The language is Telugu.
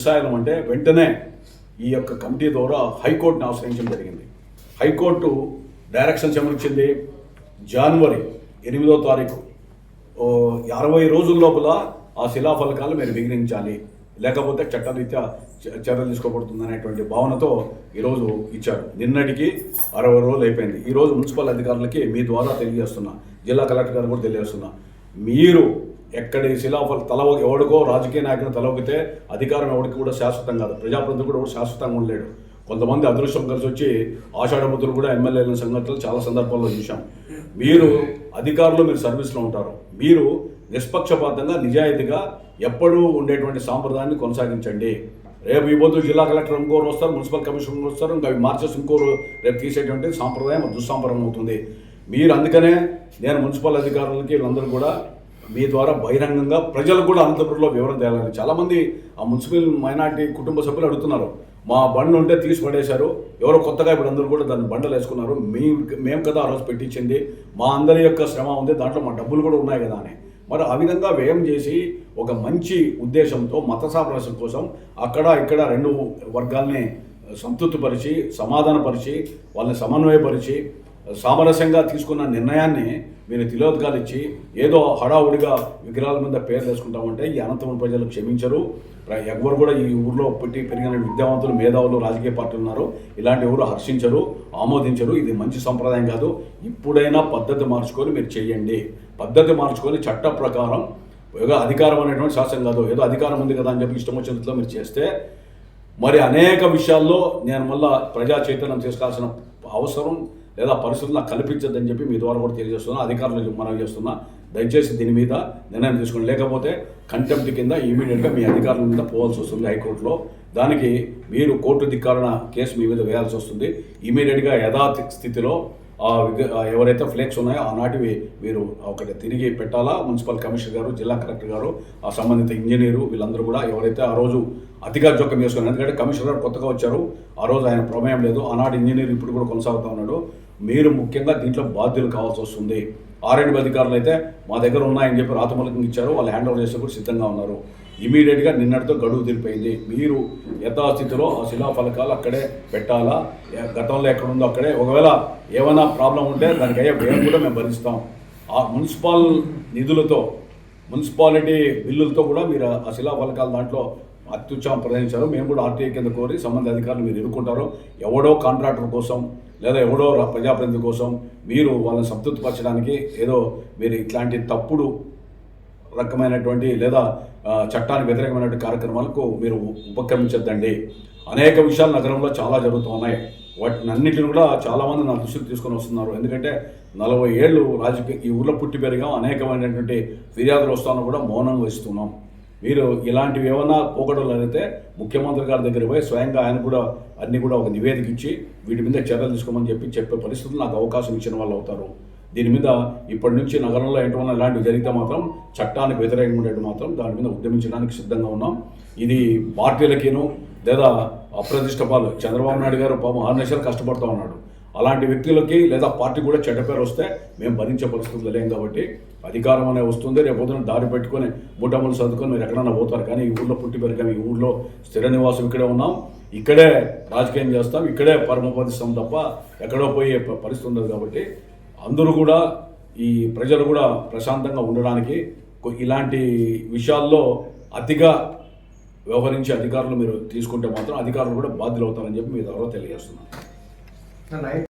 వ్యవసాయం అంటే వెంటనే ఈ యొక్క కమిటీ ద్వారా హైకోర్టుని ఆశ్రయించడం జరిగింది. హైకోర్టు డైరెక్షన్స్ ఏమనిచ్చింది జనవరి ఎనిమిదో తారీఖు. ఓ అరవై రోజుల లోపల ఆ శిలాఫలకాలు మీరు విఘ్నించాలి లేకపోతే చట్టరీత్యా చ- చర్యలు తీసుకోబడుతుంది అనేటువంటి భావనతో ఈరోజు ఇచ్చారు. నిన్నటికి అరవై రోజులు అయిపోయింది. ఈరోజు మున్సిపల్ అధికారులకి మీ ద్వారా తెలియజేస్తున్నా. జిల్లా కలెక్టర్ గారు కూడా తెలియజేస్తున్నా. మీరు ఎక్కడి శిలాఫల తల ఎవడికో రాజకీయ నాయకుడు తలవగితే అధికారం ఎవరికి కూడా శాశ్వతం కాదు. ప్రజాప్రతినిధి కూడా శాశ్వతంగా ఉండలేడు. కొంతమంది అదృష్టం కలిసి వచ్చి ఆషాఢముద్రులు కూడా ఎమ్మెల్యేల సంగతులు చాలా సందర్భాల్లో చూశాం. మీరు అధికారులు మీరు సర్వీస్లో ఉంటారు. మీరు నిష్పక్షపాతంగా నిజాయితీగా ఎప్పుడూ ఉండేటువంటి సాంప్రదాయాన్ని కొనసాగించండి. రేపు ఈ పొద్దు జిల్లా కలెక్టర్ ఇంకోరు వస్తారు మున్సిపల్ కమిషనర్ వస్తారు ఇంకా అవి మార్చేసి ఇంకోరు రేపు తీసేటువంటి సాంప్రదాయం దుస్సాంప్రదాయం అవుతుంది. మీరు అందుకనే నేను మున్సిపల్ అధికారులకి వీళ్ళందరూ కూడా మీ ద్వారా బహిరంగంగా ప్రజలకు కూడా అనంతపురంలో వివరణ తేయాలని చాలామంది ఆ మున్సిపల్ మైనార్టీ కుటుంబ సభ్యులు అడుగుతున్నారు. మా బండ్లు ఉంటే తీసి పడేశారు ఎవరో కొత్తగా ఇప్పుడు అందరూ కూడా దాన్ని బండలు వేసుకున్నారు. మీ మేము కదా ఆ రోజు పెట్టించింది. మా అందరి యొక్క శ్రమ ఉంది. దాంట్లో మా డబ్బులు కూడా ఉన్నాయి కదా అని. మరి ఆ విధంగా వ్యయం చేసి ఒక మంచి ఉద్దేశంతో మత సామరస్యం కోసం అక్కడ ఇక్కడ రెండు వర్గాల్ని సంతృప్తిపరిచి సమాధానపరిచి వాళ్ళని సమన్వయపరిచి సామరస్యంగా తీసుకున్న నిర్ణయాన్ని మీరు తిలోదకాలు ఇచ్చి ఏదో హడావుడిగా విగ్రహాల మీద పేరు వేసుకుంటామంటే ఈ అనంతపురం ప్రజలు క్షమించరు. ప్ర- ఎవరు కూడా ఈ ఊర్లో పుట్టి పెరిగిన విద్యావంతులు మేధావులు రాజకీయ పార్టీలు ఉన్నారు. ఇలాంటి ఎవరు హర్షించరు ఆమోదించరు. ఇది మంచి సంప్రదాయం కాదు. ఇప్పుడైనా పద్ధతి మార్చుకొని మీరు చేయండి. పద్ధతి మార్చుకొని చట్ట ప్రకారం ఏదో అధికారం అనేటువంటి శాసనం కాదు. ఏదో అధికారం ఉంది కదా అని చెప్పి ఇష్టం వచ్చినట్లు మీరు చేస్తే మరి అనేక విషయాల్లో నేను మళ్ళా ప్రజా చైతన్యం తీసుకోవాల్సిన అవసరం లేదా పరిస్థితులు నాకు కల్పించద్దని చెప్పి మీ ద్వారా కూడా తెలియజేస్తున్నా అధికారులకు మనవి చేస్తున్నా. దయచేసి దీని మీద నిర్ణయం తీసుకోండి. లేకపోతే కంటెంప్ట్ కింద ఇమీడియట్గా మీ అధికారుల మీద పోవాల్సి వస్తుంది హైకోర్టులో. దానికి మీరు కోర్టు ధిక్కారణ కేసు మీ మీద వేయాల్సి వస్తుంది. ఇమీడియట్గా యథాతి స్థితిలో ఎవరైతే ఫ్లేక్స్ ఉన్నాయో ఆనాటివి మీరు ఒకటి తిరిగి పెట్టాలా? మున్సిపల్ కమిషనర్ గారు జిల్లా కలెక్టర్ గారు ఆ సంబంధిత ఇంజనీరు వీళ్ళందరూ కూడా ఎవరైతే ఆ రోజు అతిగా జోక్యం చేసుకున్నారు ఎందుకంటే కమిషనర్ గారు కొత్తగా వచ్చారు. ఆ రోజు ఆయన ప్రమేయం లేదు. ఆనాటి ఇంజనీర్ ఇప్పుడు కూడా కొనసాగుతూ ఉన్నాడు. మీరు ముఖ్యంగా దీంట్లో బాధ్యులు కావాల్సి వస్తుంది. ఆర్ఎండ్ అధికారులు అయితే మా దగ్గర ఉన్నాయని చెప్పి రాతమూలకంగా ఇచ్చారు. వాళ్ళు హ్యాండ్ ఓవర్ చేసే కూడా సిద్ధంగా ఉన్నారు. ఇమీడియట్గా నిన్నటితో గడువు తీరిపోయింది. మీరు యథాస్థితిలో ఆ శిలా ఫలకాలు అక్కడే పెట్టాలా? గతంలో ఎక్కడ ఉందో అక్కడే. ఒకవేళ ఏమైనా ప్రాబ్లం ఉంటే దానికి అయ్యే వ్యయం కూడా మేము భరిస్తాం. ఆ మున్సిపల్ నిధులతో మున్సిపాలిటీ బిల్లులతో కూడా మీరు ఆ శిలా ఫలకాలు దాంట్లో అత్యుత్సాహం ప్రదర్శించారు. మేము కూడా ఆర్టీఐ కింద కోరి సంబంధిత అధికారులు మీరు ఎదుర్కొంటారు ఎవడో కాంట్రాక్టర్ కోసం లేదా ఎవడో రా- ప్రజాప్రతినిధి కోసం మీరు వాళ్ళని సంతృప్తిపరచడానికి ఏదో మీరు ఇట్లాంటి తప్పుడు రకమైనటువంటి లేదా చట్టానికి వ్యతిరేకమైనటువంటి కార్యక్రమాలకు మీరు ఉపక్రమించద్దండి. అనేక విషయాలు నగరంలో చాలా జరుగుతూ ఉన్నాయి. వాటిని అన్నింటిని కూడా చాలామంది నా దృష్టికి తీసుకొని వస్తున్నారు. ఎందుకంటే నలభై ఏళ్ళు రాజకీయ ఈ ఊర్లో పుట్టి పెరిగాం. అనేకమైనటువంటి ఫిర్యాదులు వస్తాను కూడా మౌనం వహిస్తున్నాం మీరు ఇలాంటివి ఏమైనా పోకడలు అయితే ముఖ్యమంత్రి గారి దగ్గర పోయి స్వయంగా ఆయన కూడా అన్ని కూడా ఒక నివేదిక ఇచ్చి వీటి మీద చర్యలు తీసుకోమని చెప్పి చెప్పే పరిస్థితులు నాకు అవకాశం ఇచ్చిన వాళ్ళు అవుతారు. దీని మీద ఇప్పటి నుంచి నగరంలో ఎటువంటి ఇలాంటివి జరిగితే మాత్రం చట్టానికి వ్యతిరేకంగా ఉండేది మాత్రం దాని మీద ఉద్యమించడానికి సిద్ధంగా ఉన్నాం. ఇది పార్టీలకేను లేదా అప్రతిష్ట పాలు చంద్రబాబు నాయుడు గారు పాపం ఆరు నిమిషాలు కష్టపడుతూ ఉన్నాడు. అలాంటి వ్యక్తులకి లేదా పార్టీ కూడా చెడ్డ పేరు వస్తే మేము భరించే పరిస్థితులు లేం కాబట్టి అధికారం అనే వస్తుంది. రేపు పొద్దున దారి పెట్టుకొని బుట్టములు సర్దుకొని మీరు ఎక్కడన్నా పోతారు. కానీ ఈ ఊళ్ళో పుట్టి పెరిగాం ఈ ఊళ్ళో స్థిర నివాసం ఇక్కడే ఉన్నాం. ఇక్కడే రాజకీయం చేస్తాం. ఇక్కడే పరమపదిస్తాం తప్ప ఎక్కడో పోయే పరిస్థితి ఉండదు కాబట్టి అందరూ కూడా ఈ ప్రజలు కూడా ప్రశాంతంగా ఉండడానికి ఇలాంటి విషయాల్లో అతిగా వ్యవహరించే అధికారులు మీరు తీసుకుంటే మాత్రం అధికారులు కూడా బాధ్యులు అవుతారని చెప్పి మీ ద్వారా తెలియజేస్తున్నాను. tonight